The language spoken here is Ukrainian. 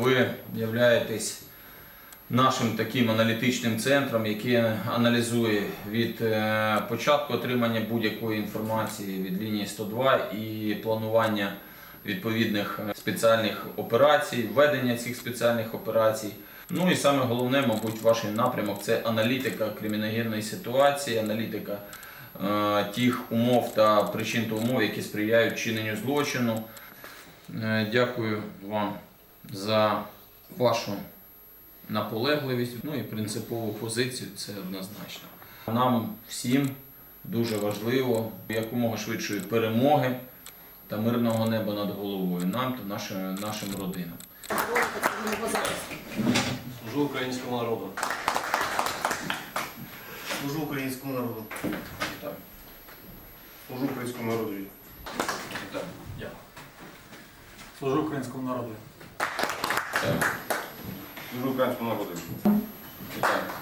Ви являєтесь нашим таким аналітичним центром, який аналізує від е, початку отримання будь-якої інформації від лінії 102 і планування відповідних е, спеціальних операцій, введення цих спеціальних операцій. Ну і саме головне, мабуть, ваш напрямок це аналітика криміногенної ситуації, аналітика е, тих умов та причин та умов, які сприяють чиненню злочину. Е, Дякую вам за вашу наполегливість, ну і принципову позицію це однозначно. Нам всім дуже важливо якомога швидшої перемоги та мирного неба над головою, нам та нашим, нашим родинам. Служу українському народу. Служу українському народу. Так, Служу українському народу. так, Служу українському народу. Так, Служу українському народу. так.